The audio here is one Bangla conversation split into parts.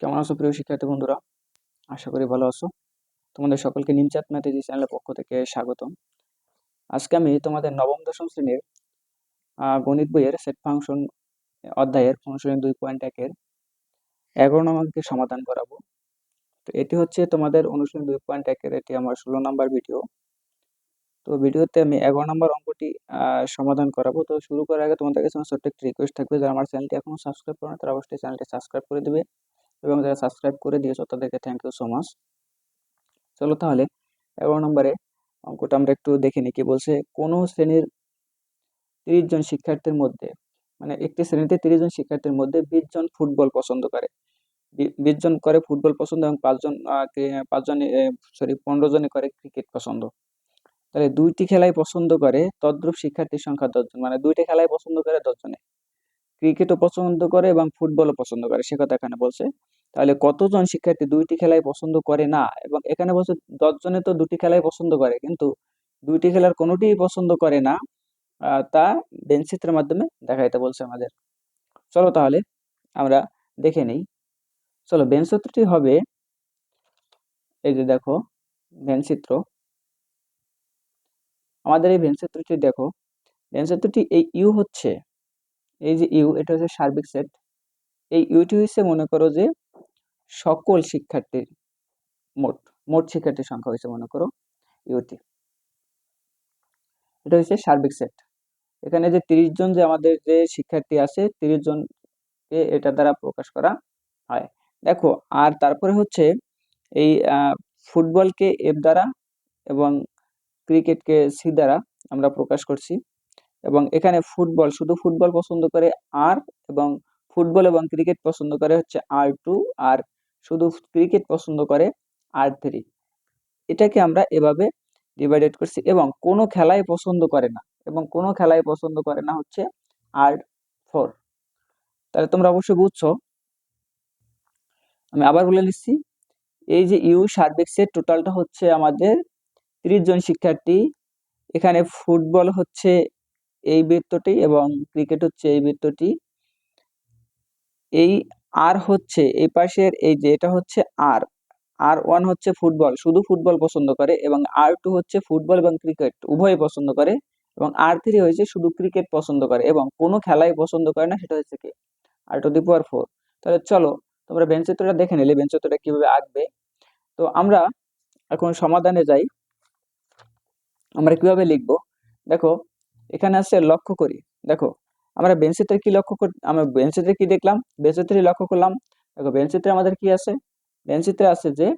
কেমন আছো প্রিয় শিক্ষার্থী বন্ধুরা? আশা করি ভালো আছো। তোমাদের সকলকে নিমচাঁদ ম্যাথেজি চ্যানেলের পক্ষ থেকে স্বাগতম। আজকে আমি তোমাদের নবম দশম শ্রেণির গণিত বইয়ের সেট ফাংশন অধ্যায়ের অনুশীলনী দুই পয়েন্ট একের এগারো নম্বরকে সমাধান করাবো। তো এটি হচ্ছে তোমাদের অনুশীলনী দুই পয়েন্ট একের এটি আমার ষোলো নম্বর ভিডিও তো ভিডিওতে আমি এগারো নম্বর অঙ্কটি সমাধান করাবো। তো শুরু করার আগে তোমাদের কাছে আমার ছোট্ট একটি রিকোয়েস্ট থাকবে। যারা আমার চ্যানেলটি এখনও সাবস্ক্রাইব করে না, তারা অবশ্যই চ্যানেলটি সাবস্ক্রাইব করে দিবে। এবং যারা সাবস্ক্রাইব করে দিয়েছ তাদেরকে থ্যাংক ইউ সো মাচ চলো তাহলে, এগারো নম্বরে অঙ্কটা আমরা একটু দেখে নিই, কি বলছে, কোনো শ্রেণির তিরিশ জন শিক্ষার্থীর মধ্যে মানে একটি শ্রেণীতে তিরিশ জন শিক্ষার্থীর মধ্যে বিশ জন ফুটবল পছন্দ করে। বিশ জন করে ফুটবল পছন্দ এবং পাঁচজন পাঁচজন সরি পনেরো জনে করে ক্রিকেট পছন্দ। তাহলে দুইটি খেলাই পছন্দ করে তদ্রূপ শিক্ষার্থীর সংখ্যা দশজন মানে দুইটি খেলাই পছন্দ করে দশজনে ক্রিকেটও পছন্দ করে এবং ফুটবলও পছন্দ করে, সে কথা এখানে বলছে। তাহলে কতজন শিক্ষার্থী দুইটি খেলাই পছন্দ করে? না, এবং এখানে বলছে দশজনে তো দুটি খেলাই পছন্দ করে, কিন্তু দুইটি খেলার কোনোটিই পছন্দ করে না তা বেঞ্চিত্রের মাধ্যমে দেখাইতে বলছে আমাদের। চলো তাহলে, আমরা দেখে নিই। চলো বেঞ্চিত্রটি হবে, এই যে দেখো ভেনচিত্র আমাদের এই ভেনচিত্রটি দেখো ভেনচিত্রটি এই ইউ হচ্ছে। এই যে ইউ, এটা হচ্ছে সার্বিক সেট। এই ইউটি হচ্ছে মনে করো যে সকল শিক্ষার্থীর মোট মোট শিক্ষার্থীর সংখ্যা হয়েছে মনে করো, ইউটি। এটা হচ্ছে সার্বিক সেট। এখানে যে তিরিশ জন যে আমাদের যে শিক্ষার্থী আছে, তিরিশ জনকে এটা দ্বারা প্রকাশ করা হয়। দেখো, আর তারপরে হচ্ছে এই ফুটবলকে এফ দ্বারা এবং ক্রিকেটকে সি দ্বারা আমরা প্রকাশ করছি। এবং এখানে ফুটবল, শুধু ফুটবল পছন্দ করে আর এবং ফুটবল এবং ক্রিকেট পছন্দ করে হচ্ছে আর টু আর শুধু ক্রিকেট পছন্দ করে আর থ্রি এটাকে আমরা এভাবে ডিভাইডেড করছি এবং কোনো খেলাই পছন্দ করে না এবং কোনো খেলাই পছন্দ করে না হচ্ছে আর ফোর তাহলে তোমরা অবশ্যই বুঝছ। আমি আবার বলে নিচ্ছি এই যে ইউ সার্বিক টোটালটা হচ্ছে আমাদের ত্রিশ জন শিক্ষার্থী, এখানে ফুটবল হচ্ছে এই বৃত্তটি এবং ক্রিকেট হচ্ছে এই বৃত্তটি। এই আর হচ্ছে এই পাশের এই যে এটা হচ্ছে আর আর ওয়ান হচ্ছে ফুটবল, শুধু ফুটবল পছন্দ করে এবং আর টু হচ্ছে ফুটবল এবং ক্রিকেট উভয় পছন্দ করে এবং আর থ্রি হয়েছে শুধু ক্রিকেট পছন্দ করে এবং কোনো খেলাই পছন্দ করে না, সেটা হচ্ছে কি? আর টু দি পাওয়ার ফোর তাহলে চলো তোমরা বেঞ্চিত্রটা দেখে নিলে বেঞ্চিত্রটা কীভাবে আঁকবে। তো আমরা এখন সমাধানে যাই। আমরা কীভাবে লিখব? দেখো এখানে আছে লক্ষ্য করি। দেখো, আমরা বেঞ্চিত্রে কি লক্ষ্য করি আমরা বেঞ্চিত্রে কি দেখলাম? বেঞ্চিত্রে লক্ষ্য করলাম। দেখো বেঞ্চিত্রে আমাদের কি আছে? বেঞ্চিত্রে আছে যে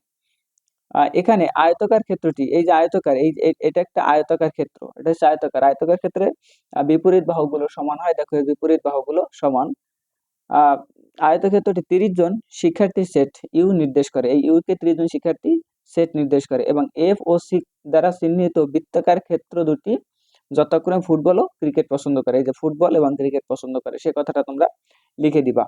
এখানে আয়তকার ক্ষেত্রটি, এই যে আয়তকার, এই এটা একটা আয়তকার ক্ষেত্র। এটা হচ্ছে আয়তকার। আয়তকার ক্ষেত্রে বিপরীত বাহুগুলো সমান হয়। দেখো বিপরীত বাহুগুলো সমান। আয়তক্ষেত্রটি তিরিশ জন শিক্ষার্থী সেট ইউ নির্দেশ করে। এই ইউ কে তিরিশ জন শিক্ষার্থী সেট নির্দেশ করে এবং এফ ও সি দ্বারা চিহ্নিত বৃত্তাকার ক্ষেত্র দুটি যতক্ষণে ফুটবল ও ক্রিকেট পছন্দ করে, এই যে ফুটবল এবং ক্রিকেট পছন্দ করে, সে কথাটা তোমরা লিখে দিবা।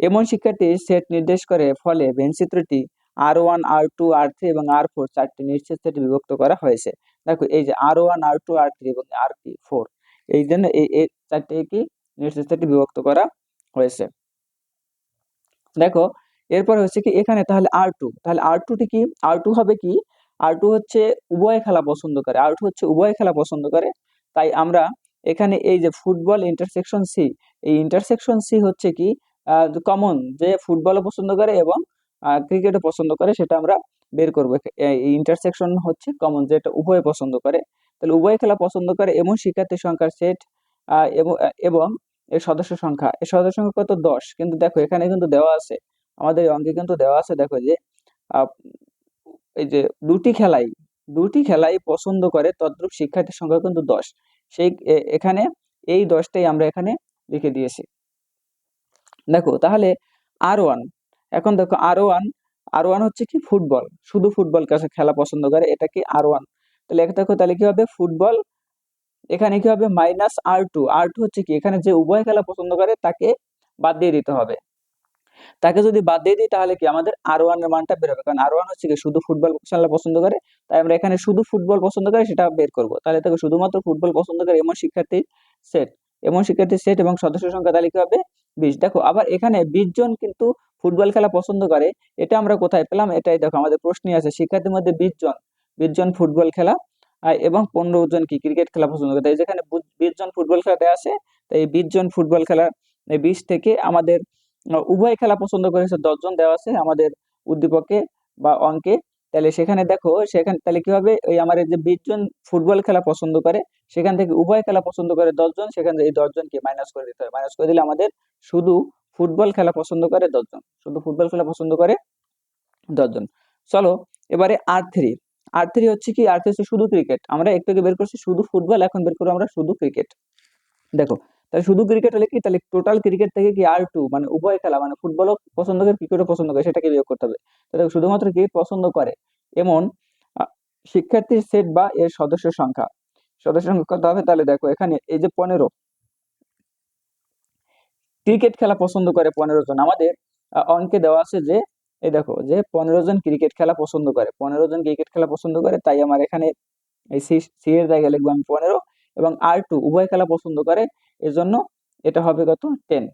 এমন শিক্ষার্থী সেট নির্দেশ করে, ফলে ভেনচিত্রটি R one R two R three এবং আর ফোর চারটি নিশ্চিত সেটে বিভক্ত করা হয়েছে। দেখো, এই যে R one R two R three এবং আর কি ফোর এই জন্য এই চারটি কি নিশ্চিত সেটে বিভক্ত করা হয়েছে। দেখো, এরপর হচ্ছে কি, এখানে তাহলে আর টু তাহলে আর টুটি কি? আর টু হবে কি? আর টু হচ্ছে উভয় খেলা পছন্দ করে আর টু হচ্ছে উভয় খেলা পছন্দ করে তাই আমরা এখানে এই যে ফুটবল ইন্টারসেকশন সি এই ইন্টারসেকশন সি হচ্ছে কি কমন যে ফুটবলও পছন্দ করে এবং ক্রিকেটও পছন্দ করে সেটা আমরা বের করব। ইন্টারসেকশন হচ্ছে কমন যেটা উভয় পছন্দ করে। তাহলে উভয় খেলা পছন্দ করে এমন শিক্ষার্থী সংখ্যার সেট এবং এর সদস্য সংখ্যা। এর সদস্য সংখ্যা কত? দশ। কিন্তু দেখো এখানে কিন্তু দেওয়া আছে, আমাদের অঙ্কে কিন্তু দেওয়া আছে দেখো যে এই যে দুটি খেলাই দুটি খেলাই পছন্দ করে তদ্রুপ শিক্ষার্থীর সংখ্যা কিন্তু দশ। সেই এখানে এই দশটাই আমরা এখানে লিখে দিয়েছি। দেখো, তাহলে আর ওয়ান, এখন দেখো আর ওয়ান আর ওয়ান হচ্ছে কি ফুটবল, শুধু ফুটবল কাছে খেলা পছন্দ করে, এটা কি আর ওয়ান? তাহলে দেখো, তাহলে কি হবে? ফুটবল, এখানে কি হবে? Minus R two R two হচ্ছে কি, এখানে যে উভয় খেলা পছন্দ করে, তাকে বাদ দিয়ে দিতে হবে। তাকে যদি বাদ দিয়ে দিই, তাহলে কি আমাদের আর ওয়ানের মানটা বের হবে? কারণ আর ওয়ান হচ্ছে কি, শুধু ফুটবল খেলা পছন্দ করে তাই আমরা এখানে শুধু ফুটবল পছন্দ করে সেটা বের করব। তাহলে তাকে শুধুমাত্র ফুটবল পছন্দ করে এমন শিক্ষার্থী সেট এমন শিক্ষার্থী সেট এবং সদস্য সংখ্যা তাহলে কি হবে? বিশ। দেখো, আবার এখানে বিশ জন কিন্তু ফুটবল খেলা পছন্দ করে, এটা আমরা কোথায় পেলাম? এটাই দেখো, আমাদের প্রশ্নই আছে। শিক্ষার্থীর মধ্যে বিশ জন বিশ জন ফুটবল খেলা এবং পনেরো জন কি ক্রিকেট খেলা পছন্দ করে। তাই যেখানে বিশ জন ফুটবল খেলা দেওয়া আছে, তাই এই বিশ জন ফুটবল খেলা বিশ থেকে আমাদের, উভয় খেলা পছন্দ করেছে, দশ জন দেওয়া আছে আমাদের উদ্দীপকে বা অঙ্কে। তাহলে সেখানে দেখো, সেখানে তাহলে কি হবে ওই আমার যে বিশ জন ফুটবল খেলা পছন্দ করে, সেখান থেকে উভয় খেলা পছন্দ করে দশ জন, সেখান থেকে এই দশজনকে মাইনাস করে দিতে হবে মাইনাস করে দিলে আমাদের শুধু ফুটবল খেলা পছন্দ করে দশজন শুধু ফুটবল খেলা পছন্দ করে দশজন চলো, এবারে আর থ্রি আর থ্রি হচ্ছে কি আর থ্রি হচ্ছে শুধু ক্রিকেট আমরা একটু বের করছি, শুধু ফুটবল, এখন বের করব আমরা শুধু ক্রিকেট দেখো তাহলে শুধু ক্রিকেট হলে কি? তাহলে টোটাল ক্রিকেট থেকে কি আর টু মানে উভয় খেলা মানে ফুটবলও পছন্দ করে ক্রিকেটও পছন্দ করে, সেটাকে বিয়োগ করতে হবে। তো দেখো শুধুমাত্র ক্রিকেট পছন্দ করে? এমন শিক্ষার্থীর সেট বা এর সদস্য সংখ্যা। সদস্য সংখ্যা কত হবে? তাহলে দেখো এখানে এই যে পনেরো। ক্রিকেট খেলা পছন্দ করে পনেরো জন। আমাদের অঙ্কে দেওয়া আছে যে, এই দেখো যে পনেরো জন ক্রিকেট খেলা পছন্দ করে। পনেরো জন ক্রিকেট খেলা পছন্দ করে, তাই আমার এখানে এই সি এর জায়গায় লিখব আমি পনেরো। এবং আর টু উভয় খেলা পছন্দ করে, এজন্য এটা হবে কত টেন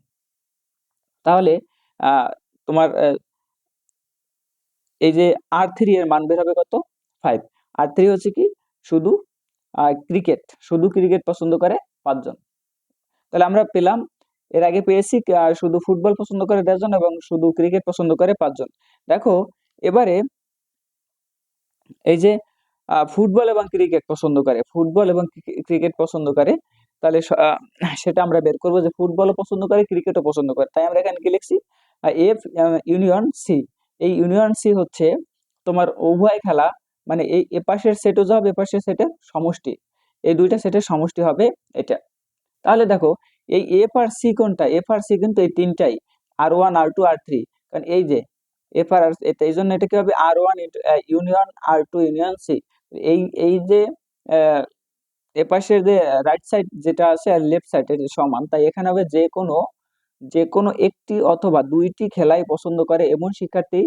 তাহলে তোমার এই যে আর থ্রি এর মান বের হবে কত? ফাইভ আর থ্রি হচ্ছে কি? শুধু ক্রিকেট শুধু ক্রিকেট পছন্দ করে পাঁচজন। তাহলে আমরা পেলাম, এর আগে পেয়েছি শুধু ফুটবল পছন্দ করে দশজন এবং শুধু ক্রিকেট পছন্দ করে পাঁচজন। দেখো, এবারে, এই যে ফুটবল এবং ক্রিকেট পছন্দ করে। ফুটবল এবং ক্রিকেট পছন্দ করে, তাহলে সেটা আমরা বের করব যে ফুটবলও পছন্দ করে, ক্রিকেটও পছন্দ করে। তাই আমরা এখানে কি লিখছি? F union C. এই ইউনিয়ন সি হচ্ছে তোমার উভয় খেলা মানে এই এপাশের সেটও যা হবে এপাশের সেটের সমষ্টি। এই দুইটা সেটের সমষ্টি হবে এটা। তাহলে দেখো, এই এফ আর সি কোনটা? এফ আর সি কিন্তু এই তিনটাই, R one, R two, R three. কারণ এই যে, এফ আর এটা এই জন্য এটা কি হবে? R one union, R two union C. এই এই যে এপাশের যে রাইট সাইড যেটা আছে আর লেফট সাইড এটা সমান, তাই এখানে হবে যে কোনো যে কোনো একটি অথবা দুইটি খেলাই পছন্দ করে এমন শিক্ষার্থী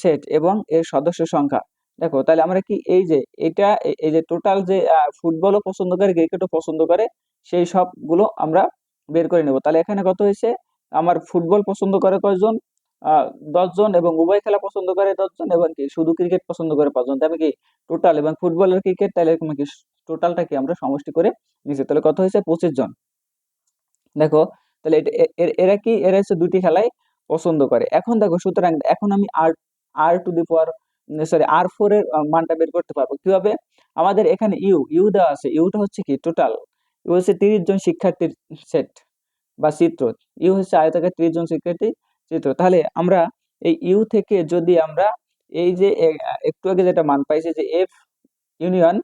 সেট এবং এর সদস্য সংখ্যা। দেখো, তাহলে আমরা কি এই যে, এটা এই যে টোটাল যে ফুটবলও পছন্দ করে, ক্রিকেটও পছন্দ করে, সেই সবগুলো আমরা বের করে নেব। তাহলে এখানে কত হয়েছে? আমার ফুটবল পছন্দ করে কয়জন? দশজন এবং উভয় খেলা পছন্দ করে দশজন এবং কি, শুধু ক্রিকেট পছন্দ করে পাঁচজন। তবে কি টোটাল এবং ফুটবল আর ক্রিকেট তাহলে এরকম কি টোটালটা কি আমরা সমষ্টি করে নিচ্ছি। তাহলে কত হয়েছে? পঁচিশ জন। দেখো, তাহলে এরা কি, এরা হচ্ছে দুটি খেলাই পছন্দ করে। এখন দেখো, সুতরাং এখন আমি আর R to the power sorry R four এর মানটা বের করতে পারব। কীভাবে? আমাদের এখানে ইউ ইউ দেওয়া আছে। ইউটা হচ্ছে কি টোটাল ইউ হচ্ছে তিরিশ জন শিক্ষার্থীর সেট বা চিত্র। ইউ হচ্ছে আয়তাকার তিরিশ জন শিক্ষার্থী। চিত্র। তাহলে আমরা এই ইউ থেকে যদি আমরা এই যে একটু আগে যেটা মান পাইছি যে এফ ইউনিয়ন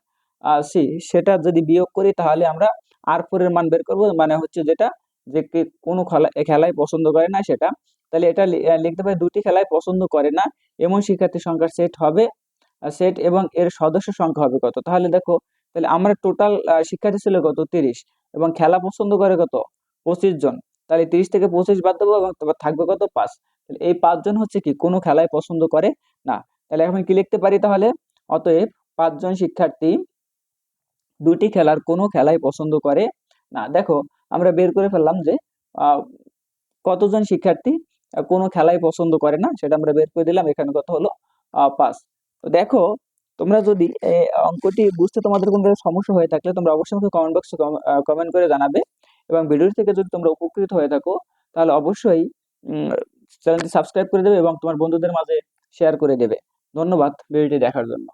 সি সেটা যদি বিয়োগ করি তাহলে আমরা আর ফোরের মান বের করব। মানে হচ্ছে যেটা যে কোনো খেলা খেলায় পছন্দ করে না সেটা। তাহলে এটা লিখতে পারি দুটি খেলায় পছন্দ করে না। এমন শিক্ষার্থী সংখ্যার সেট হবে সেট এবং এর সদস্য সংখ্যা হবে কত? তাহলে দেখো, তাহলে আমরা টোটাল শিক্ষার্থী ছিল কত? তিরিশ। এবং খেলা পছন্দ করে কত? পঁচিশ জন। তাহলে তিরিশ থেকে পঁচিশ বাদ দেবো থাকবে কত? পাঁচ। তাহলে এই পাঁচজন হচ্ছে কি? কোনো খেলায় পছন্দ করে না। তাহলে এখন কি লিখতে পারি তাহলে? অতএব পাঁচজন শিক্ষার্থী দুটি খেলার কোনো খেলাই পছন্দ করে না। দেখো, আমরা বের করে ফেললাম যে কতজন শিক্ষার্থী কোনো খেলাই পছন্দ করে না? সেটা আমরা বের করে দিলাম, এখানে কত হলো? পাঁচ। তো দেখো, তোমরা যদি অঙ্কটি বুঝতে তোমাদের কোনো সমস্যা হয়ে থাকলে তোমরা অবশ্যই আমাকে কমেন্ট বক্সে কমেন্ট করে জানাবে। এবং ভিডিওটি থেকে যদি তোমরা উপকৃত হয়ে থাকো, তাহলে অবশ্যই চ্যানেলটি সাবস্ক্রাইব করে দেবে এবং তোমার বন্ধুদের মাঝে শেয়ার করে দেবে। ধন্যবাদ ভিডিওটি দেখার জন্য।